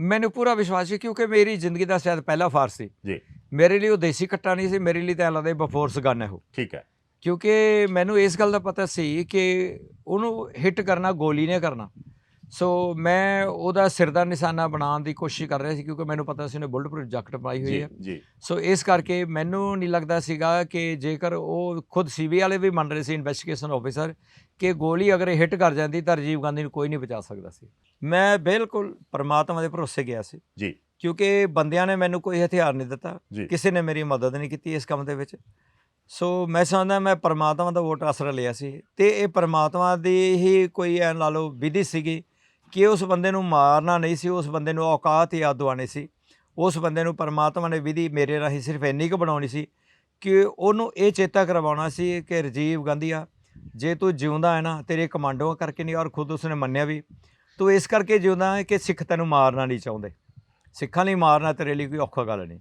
ਮੈਨੂੰ ਪੂਰਾ ਵਿਸ਼ਵਾਸ ਸੀ ਕਿਉਂਕਿ ਮੇਰੀ ਜ਼ਿੰਦਗੀ ਦਾ ਸ਼ਾਇਦ ਪਹਿਲਾ ਫਾਰ ਸੀ। ਜੀ। ਮੇਰੇ ਲਈ ਉਹ ਦੇਸੀ ਕੱਟਾ ਨਹੀਂ ਸੀ ਮੇਰੇ ਲਈ ਤਾਂ ਐਂ ਲੱਗਦਾ ਬਫੋਰਸ ਗਨ ਹੈ ਉਹ। ਠੀਕ ਹੈ। ਕਿਉਂਕਿ ਮੈਨੂੰ ਇਸ ਗੱਲ ਦਾ ਪਤਾ ਸੀ ਕਿ ਉਹਨੂੰ ਹਿੱਟ ਕਰਨਾ ਗੋਲੀ ਨੇ ਕਰਨਾ। ਸੋ ਮੈਂ ਉਹਦਾ ਸਿਰ ਦਾ ਨਿਸ਼ਾਨਾ ਬਣਾਉਣ ਦੀ ਕੋਸ਼ਿਸ਼ ਕਰ ਰਿਹਾ ਸੀ ਕਿਉਂਕਿ ਮੈਨੂੰ ਪਤਾ ਸੀ ਉਹਨੇ ਬੁਲਟ ਪ੍ਰੂਫ ਜੈਕਟ ਪਾਈ ਹੋਈ ਹੈ। ਜੀ। ਸੋ ਇਸ ਕਰਕੇ ਮੈਨੂੰ ਨਹੀਂ ਲੱਗਦਾ ਸੀਗਾ ਕਿ ਜੇਕਰ ਉਹ ਖੁਦ ਸੀਬੀ ਵਾਲੇ ਵੀ ਮੰਨ ਰਹੇ ਸੀ ਇਨਵੈਸਟੀਗੇਸ਼ਨ ਆਫੀਸਰ ਕਿ ਗੋਲੀ ਅਗਰ ਹਿੱਟ ਕਰ ਜਾਂਦੀ ਤਾਂ ਰਾਜੀਵ ਗਾਂਧੀ ਨੂੰ ਕੋਈ ਨਹੀਂ ਬਚਾ ਸਕਦਾ ਸੀ। ਮੈਂ ਬਿਲਕੁਲ ਪਰਮਾਤਮਾ ਦੇ ਭਰੋਸੇ ਗਿਆ ਸੀ। ਜੀ। ਕਿਉਂਕਿ ਬੰਦਿਆਂ ਨੇ ਮੈਨੂੰ ਕੋਈ ਹਥਿਆਰ ਨਹੀਂ ਦਿੱਤਾ। ਕਿਸੇ ਨੇ ਮੇਰੀ ਮਦਦ ਨਹੀਂ ਕੀਤੀ ਇਸ ਕੰਮ ਦੇ ਵਿੱਚ। ਸੋ ਮੈਂ ਸਮਝਦਾ ਮੈਂ ਪਰਮਾਤਮਾ ਦਾ ਵੋਟ ਆਸਰਾ ਲਿਆ ਸੀ। ਤੇ ਇਹ ਪਰਮਾਤਮਾ ਦੀ ਹੀ ਕੋਈ ਐ ਲਾ ਲਓ ਵਿਧੀ ਸੀਗੀ ਕਿ ਉਸ ਬੰਦੇ ਨੂੰ ਮਾਰਨਾ ਨਹੀਂ ਸੀ, ਉਸ ਬੰਦੇ ਨੂੰ ਔਕਾਤ ਯਾਦ ਦਵਾਉਣੀ ਸੀ। ਉਸ ਬੰਦੇ ਨੂੰ ਪਰਮਾਤਮਾ ਨੇ ਵਿਧੀ ਮੇਰੇ ਰਾਹੀਂ ਸਿਰਫ ਇੰਨੀ ਕੁ ਬਣਾਉਣੀ ਸੀ ਕਿ ਉਹਨੂੰ ਇਹ ਚੇਤਾ ਕਰਵਾਉਣਾ ਸੀ ਕਿ ਰਾਜੀਵ ਗਾਂਧੀ ਆ, ਜੇ ਤੂੰ ਜਿਉਂਦਾ ਹੈ ਨਾ, ਤੇਰੇ ਕਮਾਂਡੋਆਂ ਕਰਕੇ ਨਹੀਂ ਔਰ ਖੁਦ ਉਸਨੇ ਮੰਨਿਆ ਵੀ, ਤੂੰ ਇਸ ਕਰਕੇ ਜਿਉਂਦਾ ਹੈ ਕਿ ਸਿੱਖ ਤੈਨੂੰ ਮਾਰਨਾ ਨਹੀਂ ਚਾਹੁੰਦੇ। ਸਿੱਖਾਂ ਲਈ ਮਾਰਨਾ ਤੇਰੇ ਲਈ ਕੋਈ ਔਖਾ ਗੱਲ ਨਹੀਂ।